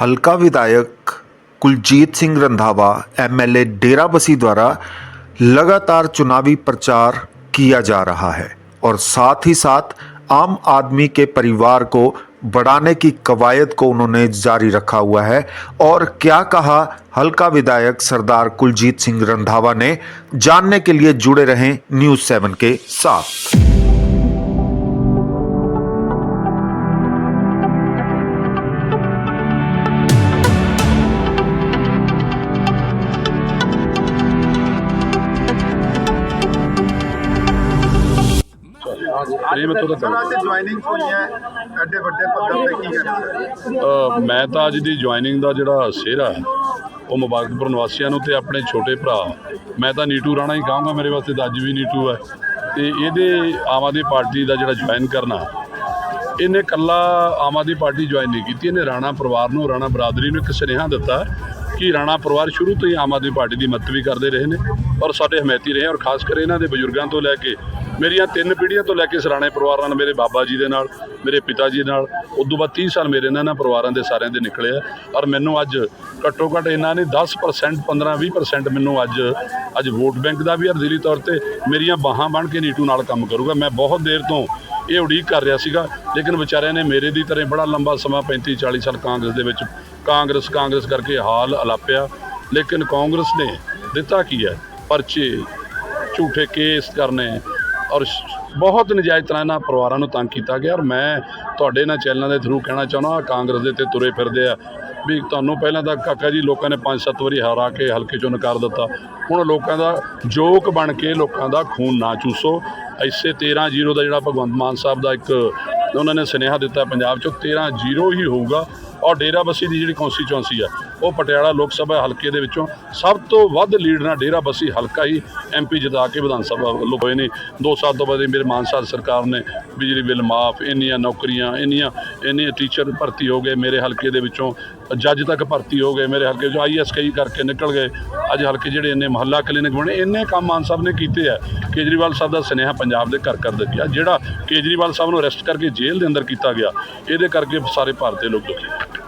हल्का विधायक कुलजीत सिंह रंधावा एमएलए डेराबसी द्वारा लगातार चुनावी प्रचार किया जा रहा है और साथ ही साथ आम आदमी के परिवार को बढ़ाने की कवायद को उन्होंने जारी रखा हुआ है। और क्या कहा हल्का विधायक सरदार कुलजीत सिंह रंधावा ने? जानने के लिए जुड़े रहें न्यूज़ सेवन के साथ। ਮੈਂ ਤੋਂ ਅੱਜ ਜੁਆਇਨਿੰਗ ਹੋਈ ਹੈ ਐਡੇ ਵੱਡੇ ਪੱਧਰ ਤੇ ਕੀ ਕਹਿਣਾ ਅ, ਮੈਂ ਤਾਂ ਅੱਜ ਦੀ ਜੁਆਇਨਿੰਗ ਦਾ ਜਿਹੜਾ ਸਿਹਰਾ ਉਹ ਮੁਬਾਰਕਪੁਰ ਨਿਵਾਸੀਆਂ ਨੂੰ ਤੇ ਆਪਣੇ ਛੋਟੇ ਭਰਾ ਮੈਂ ਤਾਂ ਨੀਟੂ ਰਾਣਾ ਹੀ ਕਹਾਂਗਾ ਮੇਰੇ ਵਾਸਤੇ ਤਾਂ ਅੱਜ ਵੀ ਨੀਟੂ ਹੈ। ਤੇ ਇਹਦੇ ਆਮ ਆਦਮੀ ਪਾਰਟੀ ਦਾ ਜਿਹੜਾ ਜੁਆਇਨ ਕਰਨਾ ਇਹਨੇ ਕੱਲਾ ਆਮ ਆਦਮੀ ਪਾਰਟੀ ਜੁਆਇਨ ਨਹੀਂ ਕੀਤੀ ਇਹਨੇ ਰਾਣਾ ਪਰਿਵਾਰ ਨੂੰ ਰਾਣਾ ਬਰਾਦਰੀ ਨੂੰ ਇੱਕ ਸੁਨੇਹਾ ਦਿੱਤਾ ਕਿ ਰਾਣਾ ਪਰਿਵਾਰ ਸ਼ੁਰੂ ਤੋਂ ਹੀ ਆਮ ਆਦਮੀ ਪਾਰਟੀ ਦੀ ਮਦਦ ਵੀ ਕਰਦੇ ਰਹੇ ਨੇ ਔਰ ਸਾਡੇ ਹਮਾਇਤੀ ਰਹੇ ਔਰ ਖਾਸ ਕਰ ਇਹਨਾਂ ਦੇ ਬਜ਼ੁਰਗਾਂ ਤੋਂ ਲੈ ਕੇ ਮੇਰੀਆਂ ਤਿੰਨ ਪੀੜ੍ਹੀਆਂ ਤੋਂ ਲੈ ਕੇ ਸਰਾਣੇ ਪਰਿਵਾਰ ਨਾਲ, ਮੇਰੇ ਬਾਬਾ ਜੀ ਦੇ ਨਾਲ, ਮੇਰੇ ਪਿਤਾ ਜੀ ਨਾਲ, ਉਦੋਂ ਬਾਅਦ 30 ਸਾਲ ਮੇਰੇ ਇਹਨਾਂ ਪਰਿਵਾਰਾਂ ਦੇ ਸਾਰਿਆਂ ਦੇ ਨਿਕਲੇ ਆ। ਔਰ ਮੈਨੂੰ ਅੱਜ ਘੱਟੋ ਘੱਟ ਇਹਨਾਂ ਨੇ 10% 15 20% ਮੈਨੂੰ ਅੱਜ ਅੱਜ ਵੋਟ ਬੈਂਕ ਦਾ ਵੀ ਔਰ ਦਿਲੀ ਤੌਰ ਤੇ ਮੇਰੀਆਂ ਬਾਹਾਂ ਬਣ ਕੇ ਨੀਟੂ ਨਾਲ ਕੰਮ ਕਰੂਗਾ। ਮੈਂ ਬਹੁਤ ਦੇਰ ਤੋਂ ਇਹ ਉਡੀਕ ਕਰ ਰਿਹਾ ਸੀਗਾ, ਲੇਕਿਨ ਵਿਚਾਰਿਆਂ ਨੇ ਮੇਰੇ ਦੀ ਤਰ੍ਹਾਂ ਬੜਾ ਲੰਬਾ ਸਮਾਂ 35 40 ਸਾਲ ਕਾਂਗਰਸ ਦੇ ਵਿੱਚ ਕਾਂਗਰਸ ਕਾਂਗਰਸ ਕਰਕੇ ਹਾਲ ਅਲਾਪਿਆ। ਲੇਕਿਨ ਕਾਂਗਰਸ ਨੇ ਦਿੱਤਾ ਕੀ ਹੈ? ਪਰਚੇ, ਝੂਠੇ ਕੇਸ ਕਰਨੇ ਔਰ ਬਹੁਤ ਨਜਾਇਜ਼ ਤਰ੍ਹਾਂ ਇਹਨਾਂ ਪਰਿਵਾਰਾਂ ਨੂੰ ਤੰਗ ਕੀਤਾ ਗਿਆ ਔਰ ਮੈਂ ਤੁਹਾਡੇ ਇਹਨਾਂ ਚੈਨਲਾਂ ਦੇ ਥਰੂ ਕਹਿਣਾ ਚਾਹੁੰਦਾ ਕਾਂਗਰਸ ਦੇ ਤੇ ਤੁਰੇ ਫਿਰਦੇ ਆ। ਵੀ ਤੁਹਾਨੂੰ ਪਹਿਲਾਂ ਤਾਂ ਕਾਕਾ ਜੀ ਲੋਕਾਂ ਨੇ 5-7 ਵਾਰੀ ਹਰਾ ਕੇ ਹਲਕੇ ਚੋਂ ਨਕਾਰ ਦਿੱਤਾ। ਹੁਣ ਲੋਕਾਂ ਦਾ ਜੋਕ ਬਣ ਕੇ ਲੋਕਾਂ ਦਾ ਖੂਨ ਨਾ ਚੂਸੋ। ਐਸੇ 13-0 ਦਾ ਜਿਹੜਾ ਭਗਵੰਤ ਮਾਨ ਸਾਹਿਬ ਦਾ ਇੱਕ ਉਹਨਾਂ ਨੇ ਸੁਨੇਹਾ ਦਿੱਤਾ, ਪੰਜਾਬ 'ਚੋਂ 13-0 ਹੀ ਹੋਊਗਾ ਔਰ ਡੇਰਾਬੱਸੀ ਦੀ ਜਿਹੜੀ ਕੌਂਸਟੀਚੁਐਂਸੀ ਆ, ਉਹ ਪਟਿਆਲਾ ਲੋਕ ਸਭਾ ਹਲਕੇ ਦੇ ਵਿੱਚੋਂ ਸਭ ਤੋਂ ਵੱਧ ਲੀਡ ਨਾਲ ਡੇਰਾਬੱਸੀ ਹਲਕਾ ਹੀ ਐਮਪੀ ਜਿਤਾ ਕੇ ਵਿਧਾਨ ਸਭਾ ਵੱਲੋਂ ਹੋਏ ਨੇ। ਦੋ ਸਾਲ ਤੋਂ ਬਾਅਦ ਮੇਰੇ ਮਾਨ ਸਾਹਿਬ ਸਰਕਾਰ ਨੇ ਬਿਜਲੀ ਬਿੱਲ ਮਾਫ, ਇੰਨੀਆਂ ਨੌਕਰੀਆਂ, ਇੰਨੀਆਂ ਇੰਨੇ ਟੀਚਰ ਭਰਤੀ ਹੋ ਗਏ ਮੇਰੇ ਹਲਕੇ ਦੇ ਵਿੱਚੋਂ, ਜੱਜ ਤੱਕ ਭਰਤੀ ਹੋ ਗਏ ਮੇਰੇ ਹਲਕੇ 'ਚੋਂ ਆਈਐਸ ਕਈ ਕਰਕੇ ਨਿਕਲ ਗਏ। ਅੱਜ ਹਲਕੇ ਜਿਹੜੇ ਇੰਨੇ ਮਹੱਲਾ ਕਲੀਨਿਕ ਬਣੇ, ਇੰਨੇ ਕੰਮ ਮਾਨ ਸਾਹਿਬ ਨੇ ਕੀਤੇ ਆ। ਕੇਜਰੀਵਾਲ ਸਾਹਿਬ ਦਾ ਸੁਨੇਹਾ ਪੰਜਾਬ ਦੇ ਘਰ ਘਰ ਦੇ ਗਿਆ ਜਿਹੜਾ ਕੇਜਰੀਵਾਲ ਸਾਹਿਬ ਨੂੰ ਅਰੈਸਟ ਕਰਕੇ ਜੇਲ੍ਹ ਦੇ ਅੰਦਰ ਕੀਤਾ ਗਿਆ। ਇਹਦੇ ਕਰਕੇ ਸਾਰੇ ਭਾਰਤੀ ਲੋਕ ਦੁਖੀ।